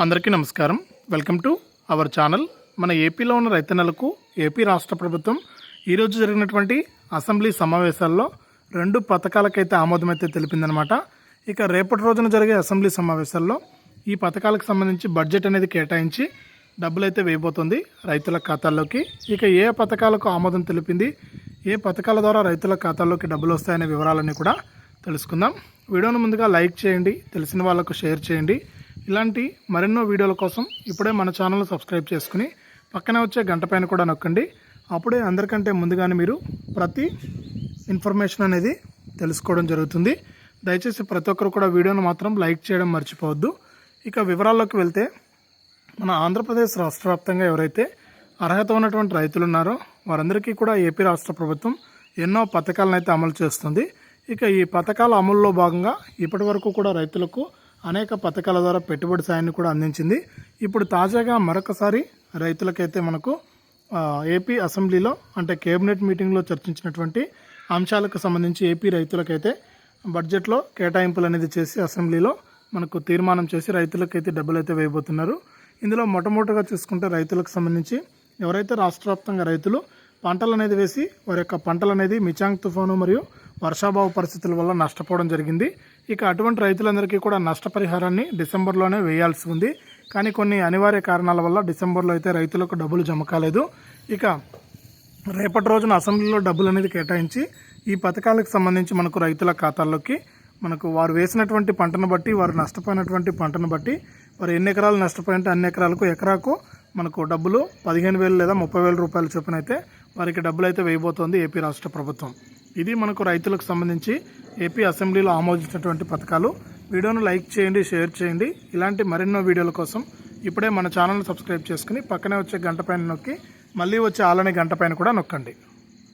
అందరికీ నమస్కారం. Welcome to our channel. మన ఏపీలో ఉన్న రైతన్నలకు ఏపీ రాష్ట్ర ప్రభుత్వం ఈరోజు జరిగినటువంటి అసెంబ్లీ సమావేశాల్లో రెండు పథకాలకైతే ఆమోదమైతే తెలిపిందనమాట ఇక రేపటి రోజున జరిగే అసెంబ్లీ సమావేశాల్లో ఈ పథకాలకు సంబంధించి బడ్జెట్ అనేది కేటాయించి డబ్బులైతే వేయబోతుంది రైతుల ఖాతాల్లోకి. ఇక ఏ పథకాలకు ఆమోదం తెలిపింది ఏ పథకాల ద్వారా రైతుల ఖాతాల్లోకి డబ్బులు వస్తాయనే వివరాలన్నీ కూడా తెలుసుకుందాం. వీడియోను ముందుగా లైక్ చేయండి తెలిసిన వాళ్ళకు షేర్ చేయండి. ఇలాంటి మరెన్నో వీడియోల కోసం ఇప్పుడే మన ఛానల్ సబ్స్క్రైబ్ చేసుకుని పక్కనే వచ్చే గంట పైన కూడా నొక్కండి. అప్పుడే అందరికంటే ముందుగానే మీరు ప్రతి ఇన్ఫర్మేషన్ అనేది తెలుసుకోవడం జరుగుతుంది. దయచేసి ప్రతి ఒక్కరు కూడా వీడియోను మాత్రం లైక్ చేయడం మర్చిపోవద్దు. ఇక వివరాల్లోకి వెళ్తే మన ఆంధ్రప్రదేశ్ రాష్ట్ర వ్యాప్తంగా ఎవరైతే అర్హత ఉన్నటువంటి రైతులు ఉన్నారో వారందరికీ కూడా ఏపీ రాష్ట్ర ప్రభుత్వం ఎన్నో పథకాలను అయితే అమలు చేస్తుంది. ఇక ఈ పథకాల అమలులో భాగంగా ఇప్పటి వరకు కూడా రైతులకు అనేక పథకాల ద్వారా పెట్టుబడి సాయాన్ని కూడా అందించింది. ఇప్పుడు తాజాగా మరొకసారి రైతులకైతే మనకు ఏపీ అసెంబ్లీలో అంటే కేబినెట్ మీటింగ్లో చర్చించినటువంటి అంశాలకు సంబంధించి ఏపీ రైతులకైతే బడ్జెట్లో కేటాయింపులు అనేది చేసి అసెంబ్లీలో మనకు తీర్మానం చేసి రైతులకైతే డబ్బులు అయితే వేయబోతున్నారు. ఇందులో మొట్టమొదటిగా చూసుకుంటే రైతులకు సంబంధించి ఎవరైతే రాష్ట్ర వ్యాప్తంగా రైతులు పంటలు అనేది వేసి వారి యొక్క పంటలు అనేది మిచాంగ్ తుఫాను మరియు వర్షాభావ పరిస్థితుల వల్ల నష్టపోవడం జరిగింది. ఇక అటువంటి రైతులందరికీ కూడా నష్టపరిహారాన్ని డిసెంబర్లోనే వేయాల్సి ఉంది. కానీ కొన్ని అనివార్య కారణాల వల్ల డిసెంబర్లో అయితే రైతులకు డబ్బులు జమ కాలేదు. ఇక రేపటి రోజున అసెంబ్లీలో డబ్బులు అనేది కేటాయించి ఈ పథకాలకు సంబంధించి మనకు రైతుల ఖాతాల్లోకి మనకు వారు వేసినటువంటి పంటను బట్టి వారు నష్టపోయినటువంటి పంటను బట్టి వారు ఎన్ని ఎకరాలు నష్టపోయింటే అన్ని ఎకరాలకు ఎకరాకు మనకు డబ్బులు పదిహేను వేలు లేదా ముప్పై వేల రూపాయల చొప్పున అయితే వారికి డబ్బులు అయితే వేయబోతోంది ఏపీ రాష్ట్ర ప్రభుత్వం. ఇది మనకు రైతులకు సంబంధించి ఏపీ అసెంబ్లీలో ఆమోదించినటువంటి పథకాలు. వీడియోను లైక్ చేయండి షేర్ చేయండి. ఇలాంటి మరెన్నో వీడియోల కోసం ఇప్పుడే మన ఛానల్ని సబ్స్క్రైబ్ చేసుకుని పక్కనే వచ్చే గంట పైన నొక్కి మళ్ళీ వచ్చే ఆలనే గంట పైన కూడా నొక్కండి.